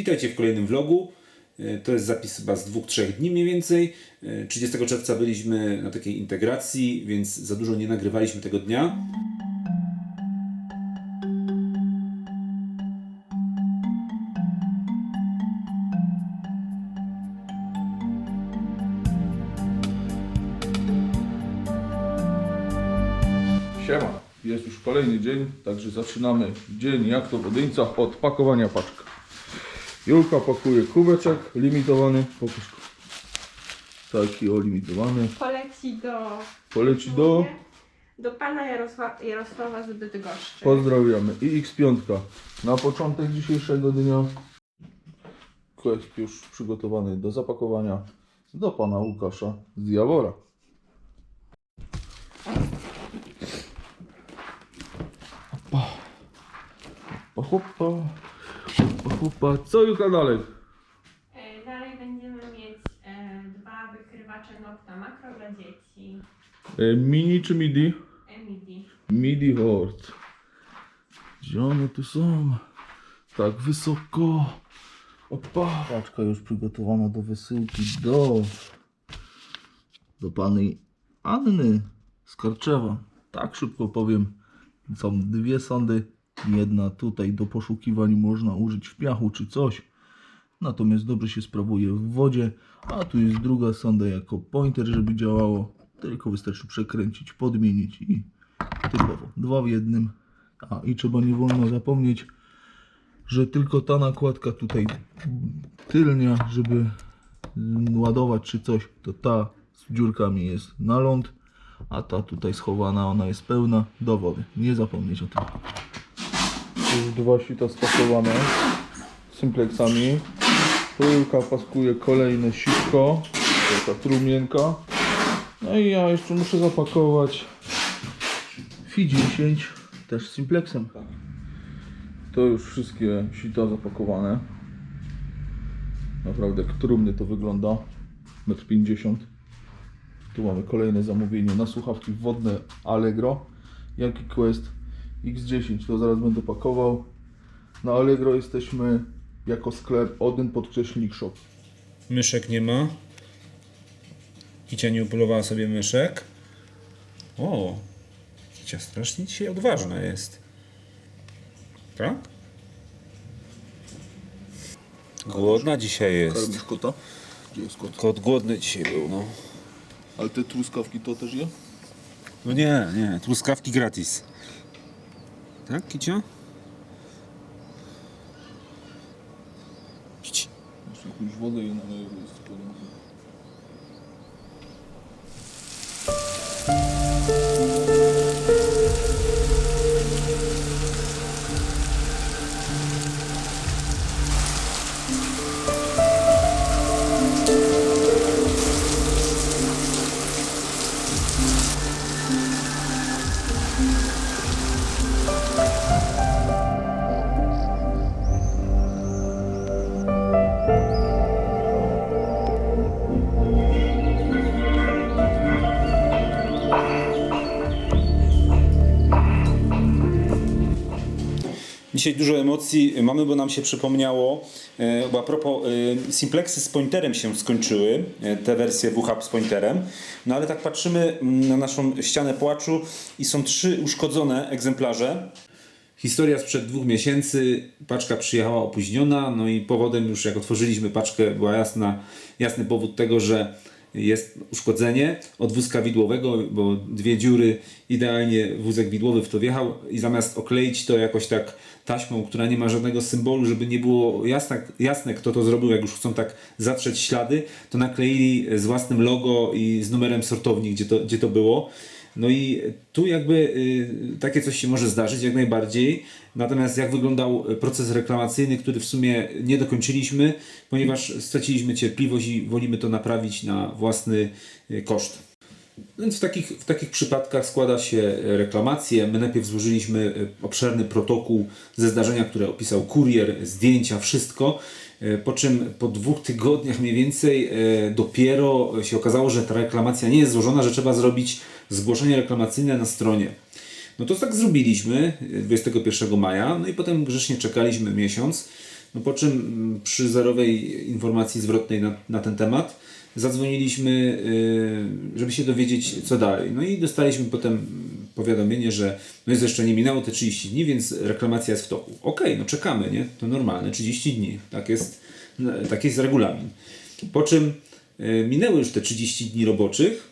Witajcie w kolejnym vlogu. E, To jest zapis chyba z dwóch, trzech dni mniej więcej. E, 30 czerwca byliśmy na takiej integracji, więc za dużo nie nagrywaliśmy tego dnia. Siema, jest już kolejny dzień, także zaczynamy dzień jak to w od pakowania paczka. Julka pakuje kubeczek limitowany, pokaż. Taki o limitowany. poleci do, Poleci do, do pana Jarosła, Jarosława z Bydgoszczy. pozdrawiamy. I X5 na początek dzisiejszego dnia. Quest już przygotowany do zapakowania do pana Łukasza z Jawora. Hopa, hopa, hopa, hopa. Co Julka dalej? E, Dalej będziemy mieć e, dwa wykrywacze nokta makro dla dzieci. E, Mini czy midi? MIDI. Midi Hort. Gdzie one tu są? Tak wysoko. Opa. Paczka już przygotowana do wysyłki do do pani Anny z Karczewa. Tak szybko powiem. Są dwie sondy. Jedna tutaj do poszukiwań można użyć w piachu czy coś. Natomiast dobrze się sprawuje w wodzie. A tu jest druga sonda jako pointer, żeby działało. Tylko wystarczy przekręcić, podmienić i typowo. Dwa w jednym. A i trzeba nie wolno zapomnieć, że tylko ta nakładka tutaj tylnia, żeby ładować czy coś, to ta z dziurkami jest na ląd, a ta tutaj schowana, ona jest pełna do wody. Nie zapomnieć o tym. Już dwa sita spasowane symplexami. Trójka paskuje kolejne sitko, taka trumienka. No i ja jeszcze muszę zapakować FI 10 też z simplexem. To już wszystkie sita zapakowane. Naprawdę jak trumny to wygląda. 1,50 m. Tu mamy kolejne zamówienie na słuchawki wodne Allegro. Jaki Quest X10 to zaraz będę pakował. Na Allegro jesteśmy jako sklep Odyn podkreślnik shop. Myszek nie ma. Kicia nie upolowała sobie myszek. O, Kicia strasznie dzisiaj odważna jest. Tak? Głodna dzisiaj jest. Karmisz kota? Gdzie jest kot? Kot głodny dzisiaj był, no. Ale te truskawki to też je? No nie, nie, truskawki gratis. Tak, Kicia? Kici. Jeszcze jakąś wodę i Dzisiaj dużo emocji mamy, bo nam się przypomniało, e, bo a propos, e, Simplexy z pointerem się skończyły, e, te wersje WHAP z pointerem, no ale tak patrzymy mm, na naszą ścianę płaczu i są trzy uszkodzone egzemplarze. Historia sprzed dwóch miesięcy, paczka przyjechała opóźniona, no i powodem już jak otworzyliśmy paczkę była jasna, jasny powód tego, że jest uszkodzenie od wózka widłowego, bo dwie dziury, idealnie wózek widłowy w to wjechał i zamiast okleić to jakoś tak taśmą, która nie ma żadnego symbolu, żeby nie było jasne, jasne kto to zrobił, jak już chcą tak zatrzeć ślady, to nakleili z własnym logo i z numerem sortowni, gdzie to, gdzie to było. No i tu jakby y, takie coś się może zdarzyć jak najbardziej. Natomiast jak wyglądał proces reklamacyjny, który w sumie nie dokończyliśmy, ponieważ straciliśmy cierpliwość i wolimy to naprawić na własny y, koszt. Więc w takich, w takich przypadkach składa się reklamację. My najpierw złożyliśmy y, obszerny protokół ze zdarzenia, które opisał kurier, zdjęcia, wszystko. Y, Po czym po dwóch tygodniach mniej więcej y, dopiero się okazało, że ta reklamacja nie jest złożona, że trzeba zrobić zgłoszenie reklamacyjne na stronie. No to tak zrobiliśmy y, 21 maja, no i potem grzecznie czekaliśmy miesiąc. No po czym mm, przy zerowej informacji zwrotnej na, na ten temat zadzwoniliśmy, żeby się dowiedzieć co dalej. No i dostaliśmy potem powiadomienie, że no jest jeszcze nie minęło te 30 dni, więc reklamacja jest w toku. Okej, no czekamy, nie? To normalne, 30 dni. Tak jest, no, tak jest regulamin. Po czym y, minęły już te 30 dni roboczych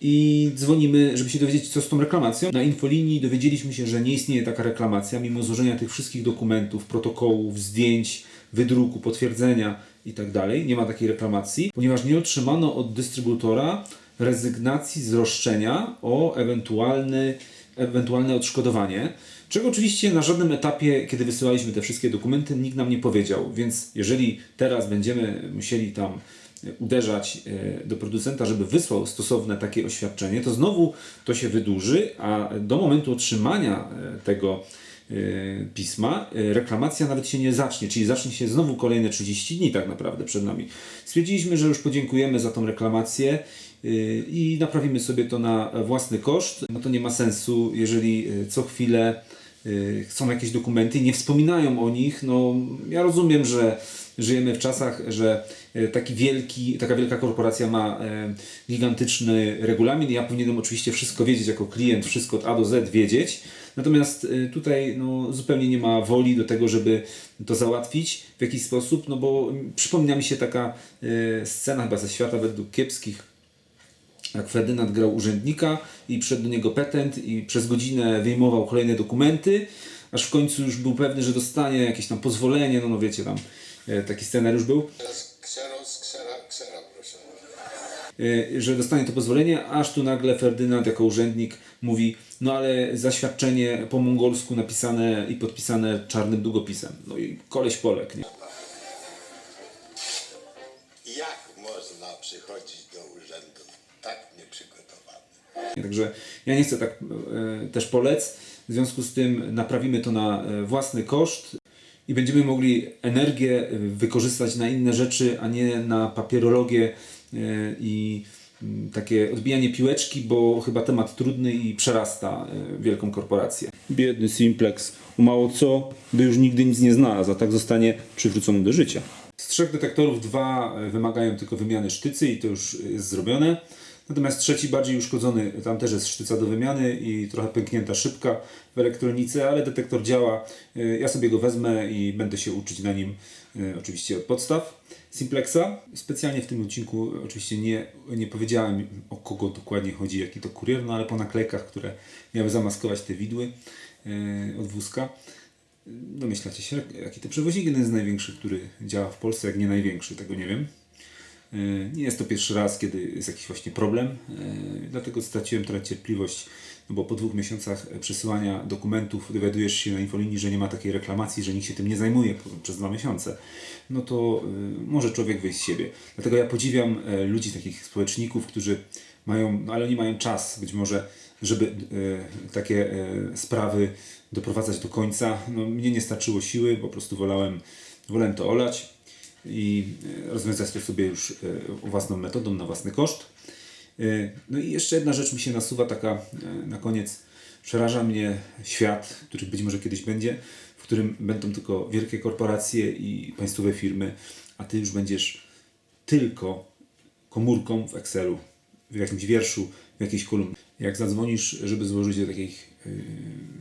i dzwonimy, żeby się dowiedzieć, co z tą reklamacją. Na infolinii dowiedzieliśmy się, że nie istnieje taka reklamacja, mimo złożenia tych wszystkich dokumentów, protokołów, zdjęć, wydruku, potwierdzenia itd. Nie ma takiej reklamacji, ponieważ nie otrzymano od dystrybutora rezygnacji z roszczenia o ewentualny, ewentualne odszkodowanie. Czego oczywiście na żadnym etapie, kiedy wysyłaliśmy te wszystkie dokumenty, nikt nam nie powiedział. Więc jeżeli teraz będziemy musieli tam uderzać e, do producenta, żeby wysłał stosowne takie oświadczenie, to znowu to się wydłuży, a do momentu otrzymania e, tego e, pisma e, reklamacja nawet się nie zacznie, czyli zacznie się znowu kolejne 30 dni tak naprawdę przed nami. Stwierdziliśmy, że już podziękujemy za tą reklamację e, i naprawimy sobie to na własny koszt. No to nie ma sensu, jeżeli e, co chwilę y, chcą jakieś dokumenty i nie wspominają o nich. No, ja rozumiem, że żyjemy w czasach, że y, taki wielki, taka wielka korporacja ma y, gigantyczny regulamin ja powinienem oczywiście wszystko wiedzieć jako klient, wszystko od A do Z wiedzieć. Natomiast y, tutaj no, zupełnie nie ma woli do tego, żeby to załatwić w jakiś sposób, no bo przypomina mi się taka y, scena chyba ze świata według kiepskich jak Ferdynand grał urzędnika i przyszedł do niego petent i przez godzinę wyjmował kolejne dokumenty, aż w końcu już był pewny, że dostanie jakieś tam pozwolenie, no, no wiecie tam, e, taki scenariusz był, kseros, ksera, ksera, proszę. e, że dostanie to pozwolenie, aż tu nagle Ferdynand jako urzędnik mówi, no ale zaświadczenie po mongolsku napisane i podpisane czarnym długopisem. No i koleś Polek, nie? Także ja nie chcę tak e, też polec. W związku z tym naprawimy to na e, własny koszt i będziemy mogli energię e, wykorzystać na inne rzeczy, a nie na papierologię i mm, takie odbijanie piłeczki, bo chyba temat trudny i przerasta wielką korporację. Biedny Simplex, o mało co, by już nigdy nic nie znalazł, a tak zostanie przywrócony do życia. Z trzech detektorów dwa wymagają tylko wymiany sztycy i to już jest zrobione. Natomiast trzeci, bardziej uszkodzony, tam też jest sztyca do wymiany i trochę pęknięta szybka w elektronice, ale detektor działa. E, Ja sobie go wezmę i będę się uczyć na nim e, oczywiście od podstaw Simplexa. Specjalnie w tym odcinku oczywiście nie, nie powiedziałem o kogo dokładnie chodzi, jaki to kurier, no ale po naklejkach, które miały zamaskować te widły e, od wózka, Domyślacie się, jaki to przewoźnik, jeden z największych, który działa w Polsce, jak nie największy, tego nie wiem. Yy, Nie jest to pierwszy raz, kiedy jest jakiś właśnie problem, yy, dlatego straciłem trochę cierpliwość, no bo po dwóch miesiącach przesyłania dokumentów dowiadujesz się na infolinii, że nie ma takiej reklamacji, że nikt się tym nie zajmuje przez dwa miesiące. No to może człowiek wyjść z siebie. Dlatego ja podziwiam e, ludzi, takich społeczników, którzy mają, no ale oni mają czas być może, żeby e, takie e, sprawy doprowadzać do końca. No, mnie nie starczyło siły, po prostu wolałem, wolałem to olać i e, rozwiązać to sobie już e, własną metodą, na własny koszt. E, No i jeszcze jedna rzecz mi się nasuwa, taka na koniec. Przeraża mnie świat, który być może kiedyś będzie, w którym będą tylko wielkie korporacje i państwowe firmy, a ty już będziesz tylko komórką w Excelu, w jakimś wierszu, w jakiejś kolumnie. Jak zadzwonisz, żeby złożyć do takich yy,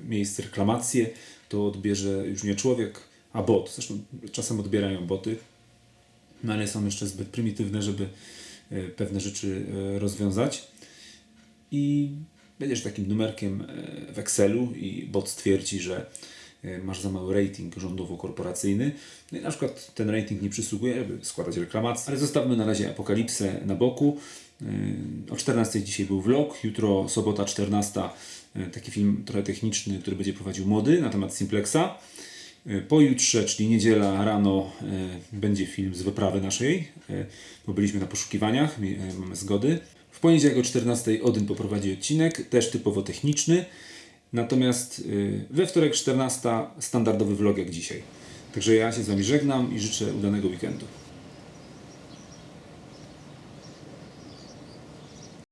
miejsc reklamację, to odbierze już nie człowiek, a bot. Zresztą czasem odbierają boty, no ale są jeszcze zbyt prymitywne, żeby yy, pewne rzeczy yy, rozwiązać. I będziesz takim numerkiem yy, w Excelu i bot stwierdzi, że masz za mały rating rządowo-korporacyjny. No i na przykład ten rating nie przysługuje, żeby składać reklamację. Ale zostawmy na razie apokalipsę na boku. O 14 dzisiaj był vlog, jutro sobota 14 yy, taki film trochę techniczny, który będzie prowadził mody na temat Simplexa. Yy, Pojutrze, czyli niedziela rano, yy, będzie film z wyprawy naszej, yy, bo byliśmy na poszukiwaniach, mamy zgody. W poniedziałek o 14 Odyn poprowadzi odcinek, też typowo techniczny. Natomiast we wtorek 14 standardowy vlog jak dzisiaj. Także ja się z Wami żegnam i życzę udanego weekendu.